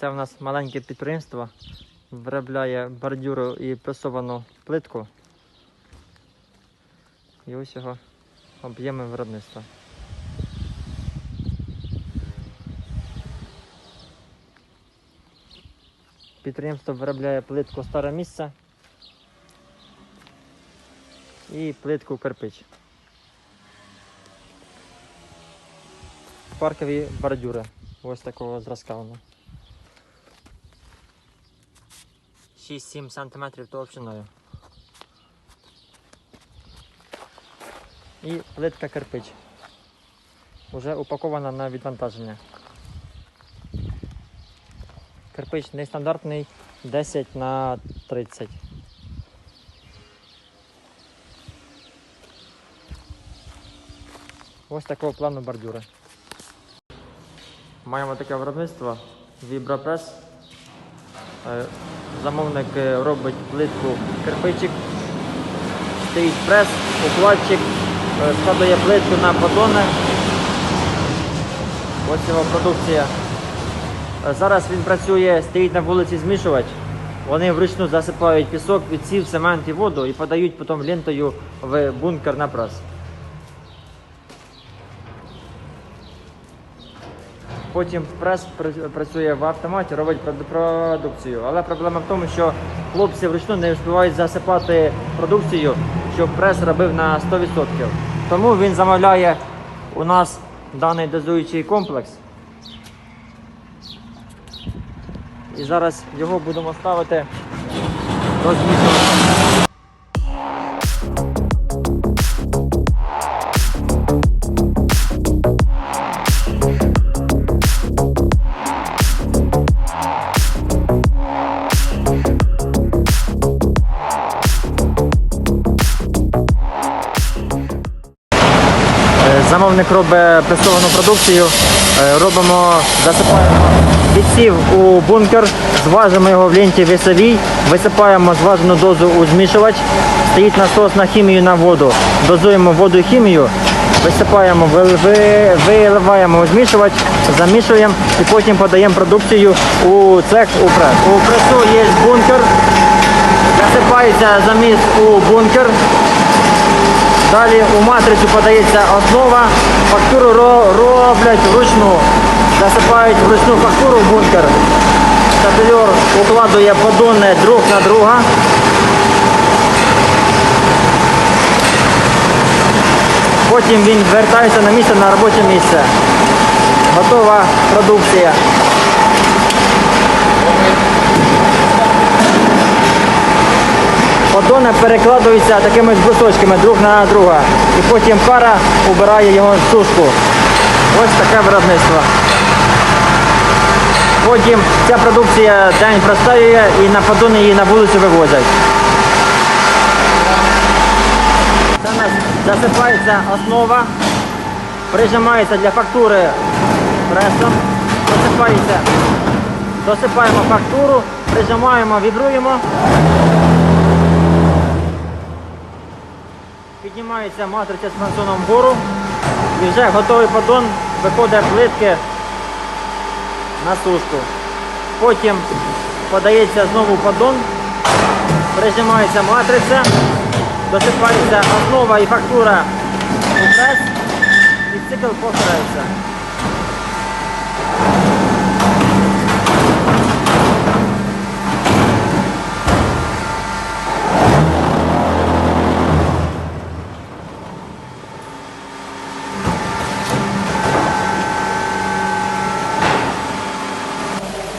Це у нас маленьке підприємство. Виробляє бордюру і пресовану плитку. І ось його об'єми виробництва. Підприємство виробляє плитку старе місце і плитку кирпич. Паркові бордюри. Ось такого зразка воно. 6-7 см товщиною. І плитка кирпич. Уже упакована на відвантаження. Кирпич нестандартний 10 на 30. Ось такого плану бордюри. Маємо таке виробництво Вібропрес. Замовник е, робить плитку кирпичик, стоїть прес, укладчик, е, складує плитку на подони. Ось його продукція. Е, Зараз він працює, стоїть на вулиці змішувач. Вони вручну засипають пісок, відсів, цемент і воду і подають потім лентою в бункер на прес. Потім прес працює в автоматі, робить продукцію. Але проблема в тому, що хлопці вручну не встигають засипати продукцію, щоб прес робив на 100%. Тому він замовляє у нас даний дозуючий комплекс. І зараз його будемо ставити розмішувати. Замовник робить пресовану продукцію. Е, Робимо, засипаємо відсів у бункер, зважимо його в ленті весовій, висипаємо зважену дозу у змішувач, стоїть насос на хімію на воду. Дозуємо воду і хімію, висипаємо, ви- ви- виливаємо у змішувач, замішуємо і потім подаємо продукцію у цех у прес. У пресу є бункер, засипається заміс у бункер. Далі у матрицю подається основа, фактуру роблять вручну, засипають вручну фактуру в бункер. Стапельор укладує подони друг на друга. Потім він вертається на місце на робоче місце. Готова продукція. Подони перекладуються такими ж брусочками друг на друга. І потім пара убирає його сушку. Ось таке виробництво. Потім ця продукція день простоює і на подони її на вулицю вивозять. Це нас засипається основа, прижимається для фактури пресом, досипається, досипаємо фактуру, прижимаємо, вібруємо. Піднімається матриця з фансоном вгору. І вже готовий поддон виходить плитки на сушку. Потім подається знову поддон, прижимається матриця, досипається основа і фактура у прес. І цикл повторяється.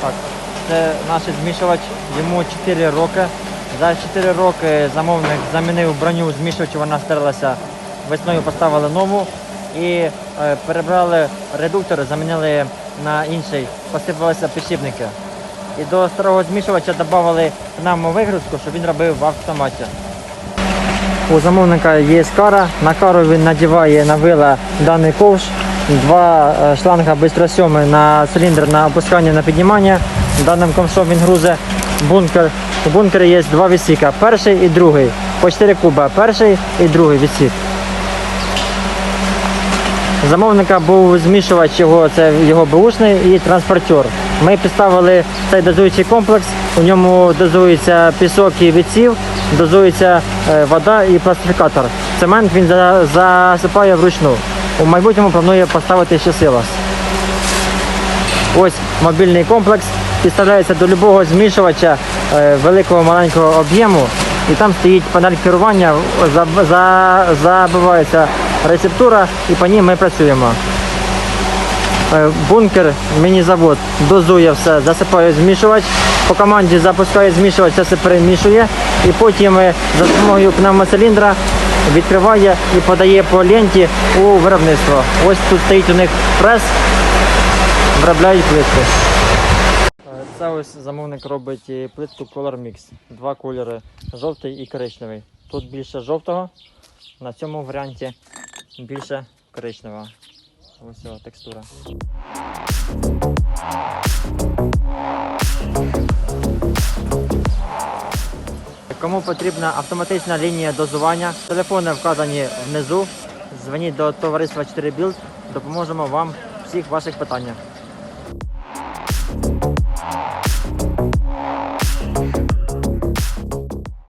Так, це наш змішувач, йому 4 роки. За 4 роки замовник замінив броню змішувача, вона стерлася. Весною поставили нову і е, перебрали редуктори, замінили на інший, посипалися підшипники. І до старого змішувача додали пневмовигрузку, щоб він робив в автоматі. У замовника є кара. На кару він надіває на вила даний ковш, два е, шланга бистросьоми на циліндр на опускання на піднімання. Даним ковшом він грузить бункер. У бункері є два відсіка, перший і другий. По 4 куба, перший і другий відсік. Замовника був змішувач його, це його бушний і транспортер. Ми підставили цей дозуючий комплекс. У ньому дозується пісок і відсів, дозується е, вода і пластифікатор. Цемент він засипає вручну. У майбутньому планує поставити ще силос. Ось мобільний комплекс підставляється до любого змішувача е, великого маленького об'єму. І там стоїть панель керування, за- за- забивається рецептура і по ній ми працюємо. Е, Бункер, міні-завод дозує все, засипає змішувач. По команді запускає змішувач, все перемішує. І потім е, за допомогою пневмоциліндра відкриває і подає по ленті у виробництво. Ось тут стоїть у них прес, виробляють плитку. Це ось замовник робить плитку Color Mix. Два кольори жовтий і коричневий. Тут більше жовтого, на цьому варіанті більше коричневого. Ось його текстура. Кому потрібна автоматична лінія дозування, телефони вказані внизу. Дзвоніть до товариства 4 Build, допоможемо вам всіх ваших питаннях.